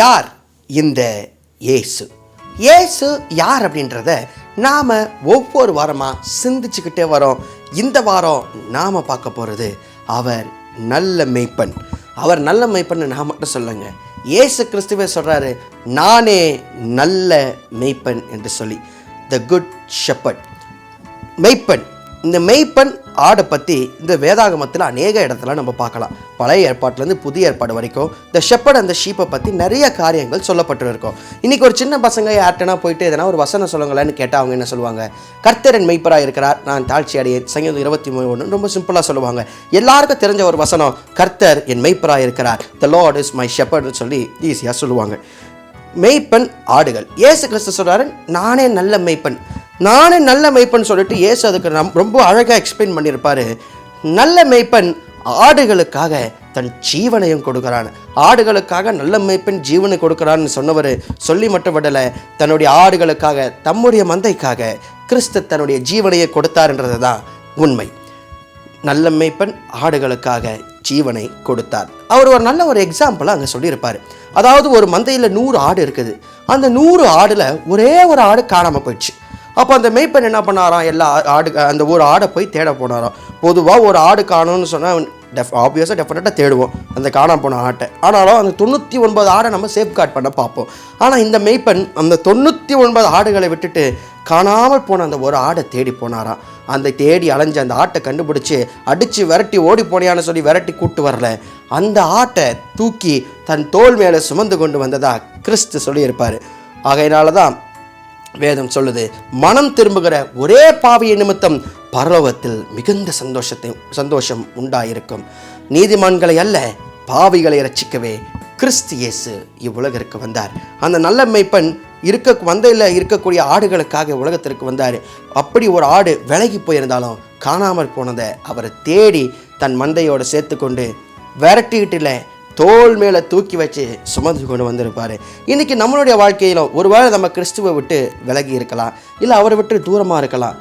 யார்? இந்த இயேசு. இயேசு யார் அப்படின்றத நாம் ஒவ்வொரு வாரமாக சிந்திச்சுக்கிட்டே வரோம். இந்த வாரம் நாம் பார்க்க போகிறது அவர் நல்ல மெய்ப்பன். அவர் நல்ல மெய்ப்பன் நான் மட்டும் சொல்லுங்க ஏசு கிறிஸ்துவே சொல்கிறாரு நானே நல்ல மெய்ப்பன் என்று சொல்லி. த குட் ஷெப்பர்ட் மெய்ப்பன். இந்த மெய்ப்பன் ஆடை பற்றி இந்த வேதாகமத்தில் அநேக இடத்துல நம்ம பார்க்கலாம். பழைய ஏற்பாட்டிலேருந்து புதிய ஏற்பாடு வரைக்கும் இந்த ஷெப்பர்ட் அந்த ஷீப்பை பற்றி நிறைய காரியங்கள் சொல்லப்பட்டு இருக்கும் இன்றைக்கி ஒரு சின்ன பசங்க யார்ட்டனா போயிட்டு எதனா ஒரு வசனம் சொல்லுங்களேன்னு கேட்டால் அவங்க என்ன சொல்லுவாங்க? கர்த்தரன் மெய்ப்பராக இருக்கிறார் நான் தாழ்ச்சி அடையேன். சங்கீதம் இருபத்தி மூணு ஒன்று ரொம்ப சிம்பிளாக சொல்லுவாங்க. எல்லாருக்கும் தெரிஞ்ச ஒரு வசனம் கர்த்தர் என் மெய்ப்பராக இருக்கிறார். த லார்ட் இஸ் மை ஷெப்பர்ட்னு சொல்லி ஈஸியாக சொல்லுவாங்க. மெய்ப்பன் ஆடுகள். இயேசு கிறிஸ்து சொல்கிறாரு நானே நல்ல மெய்ப்பன். நானே நல்ல மெய்ப்பன் சொல்லிட்டு இயேசு அதுக்கு நம் ரொம்ப அழகாக எக்ஸ்பிளைன் பண்ணியிருப்பாரு. நல்ல மெய்ப்பன் ஆடுகளுக்காக தன் ஜீவனையும் கொடுக்குறான். ஆடுகளுக்காக நல்ல மெய்ப்பன் ஜீவனை கொடுக்குறான்னு சொன்னவர் சொல்லி மட்டும் விடலை தன்னுடைய ஆடுகளுக்காக தம்முடைய மந்தைக்காக கிறிஸ்து தன்னுடைய ஜீவனையை கொடுத்தாருன்றது தான் உண்மை. நல்ல மெய்ப்பன் ஆடுகளுக்காக ஜீவனை கொடுத்தார். அவர் ஒரு நல்ல ஒரு எக்ஸாம்பிளாக அங்கே சொல்லியிருப்பார். அதாவது ஒரு மந்தையில் நூறு ஆடு இருக்குது. அந்த நூறு ஆடில் ஒரே ஒரு ஆடு காணாமல் போயிடுச்சு. அப்போ அந்த மெய்ப்பன் என்ன பண்ணாராம்? எல்லா ஆடு அந்த ஒரு ஆடை போய் தேட போனாராம். பொதுவாக ஒரு ஆடு காணும்னு சொன்னால் டெஃப் ஆப்வியஸாக டெஃபினட்டாக தேடுவோம். அந்த காணாம போன ஆட்டை. ஆனாலும் அந்த தொண்ணூற்றி ஒன்பது ஆடை நம்ம சேஃப்கார்ட் பண்ண பார்ப்போம். ஆனால் இந்த மெய்ப்பன் அந்த தொண்ணூற்றி ஒன்பது ஆடுகளை விட்டுட்டு காணாமல் போன அந்த ஒரு ஆடை தேடி போனாராம். அந்த தேடி அலைஞ்ச அந்த ஆட்டை கண்டுபிடிச்சி அடித்து விரட்டி ஓடி போனியான்னு சொல்லி விரட்டி கூட்டு வரல. அந்த ஆட்டை தூக்கி தன் தோல் மேலே சுமந்து கொண்டு வந்ததாக கிறிஸ்து சொல்லியிருப்பார். ஆகையினால தான் வேதம் சொல்லுது மனம் திரும்புகிற ஒரே பாவிய நிமித்தம் பரலோகத்தில் மிகுந்த சந்தோஷத்தை சந்தோஷம் உண்டாயிருக்கும். நீதிமான்களை அல்ல பாவிகளை ரட்சிக்கவே கிறிஸ்து இயேசு இவ்வுலகிற்கு வந்தார். அந்த நல்ல மெய்ப்பன் இருக்க வந்தையில் இருக்கக்கூடிய ஆடுகளுக்காக உலகத்திற்கு வந்தார். அப்படி ஒரு ஆடு விலகி போயிருந்தாலும் காணாமல் போனதை அவரை தேடி தன் மந்தையோடு சேர்த்து கொண்டு விரட்டிக்கிட்டு தோல் மேலே தூக்கி வச்சு சுமந்து கொண்டு வந்திருப்பார். இன்றைக்கி நம்மளுடைய வாழ்க்கையிலும் ஒருவேளை நம்ம கிறிஸ்துவை விட்டு விலகி இருக்கலாம் இல்லை அவரை விட்டு தூரமாக இருக்கலாம்.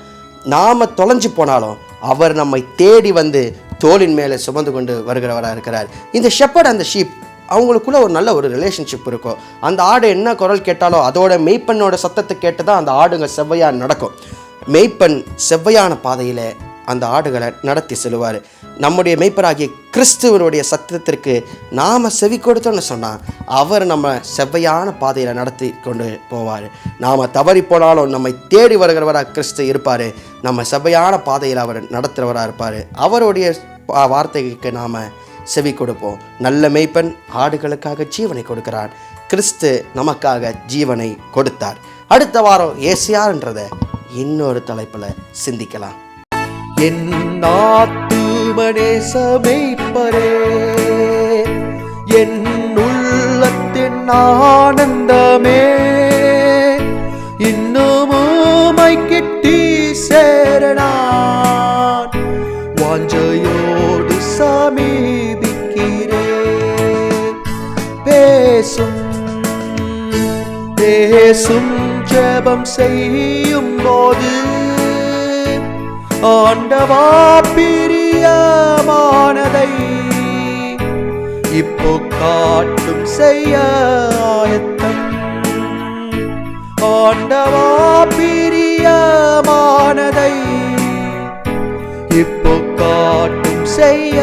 நாம் தொலைஞ்சு போனாலும் அவர் நம்மை தேடி வந்து தோளின் மேலே சுமந்து கொண்டு வருகிறவராக இருக்கிறார். இந்த ஷெப்பர்ட் அந்த ஷீப் அவங்களுக்குள்ள ஒரு நல்ல ஒரு ரிலேஷன்ஷிப் இருக்கும். அந்த ஆடு என்ன குரல் கேட்டாலோ அதோட மெய்ப்பெண்ணோட சத்தத்தை கேட்டு தான் அந்த ஆடுங்க செவ்வையாக நடக்கும். மெய்ப்பெண் செவ்வையான பாதையில் அந்த ஆடுகளை நடத்தி செல்வார் நம்முடைய மெய்ப்பராகிய கிறிஸ்துவனுடைய சத்தத்திற்கு நாம் செவி கொடுத்தோன்னு சொன்னால் அவர் நம்ம செவ்வையான பாதையில் நடத்தி கொண்டு போவார். நாம் தவறி போனாலும் நம்மை தேடி வருகிறவராக கிறிஸ்து இருப்பார். நம்ம செவ்வையான பாதையில் அவர் நடத்துகிறவராக இருப்பார். அவருடைய வார்த்தைக்கு நாம் செவி கொடுப்போம். நல்ல மெய்ப்பன் ஆடுகளுக்காக ஜீவனை கொடுக்கிறார் கிறிஸ்து நமக்காக ஜீவனை கொடுத்தார். அடுத்த வாரம் ஏசியார்ன்றதை இன்னொரு தலைப்பில் சிந்திக்கலாம். என் ஜீவனே சமைப்பரே. என் உள்ளத்தின் ஆனந்தமே. இன்னுமுமை கிட்டி சேரணான் வாஞ்சையோடு சமீபிக்கிறேன் பேசும் பேசும் ஜெபம் செய்யும் போது ஆண்டவா பிரி பிரியமானதை இப்போ காட்டும் செய்ய ஆயத்தம். ஆண்டவா பிரியமானதை இப்போ காட்டும் செய்ய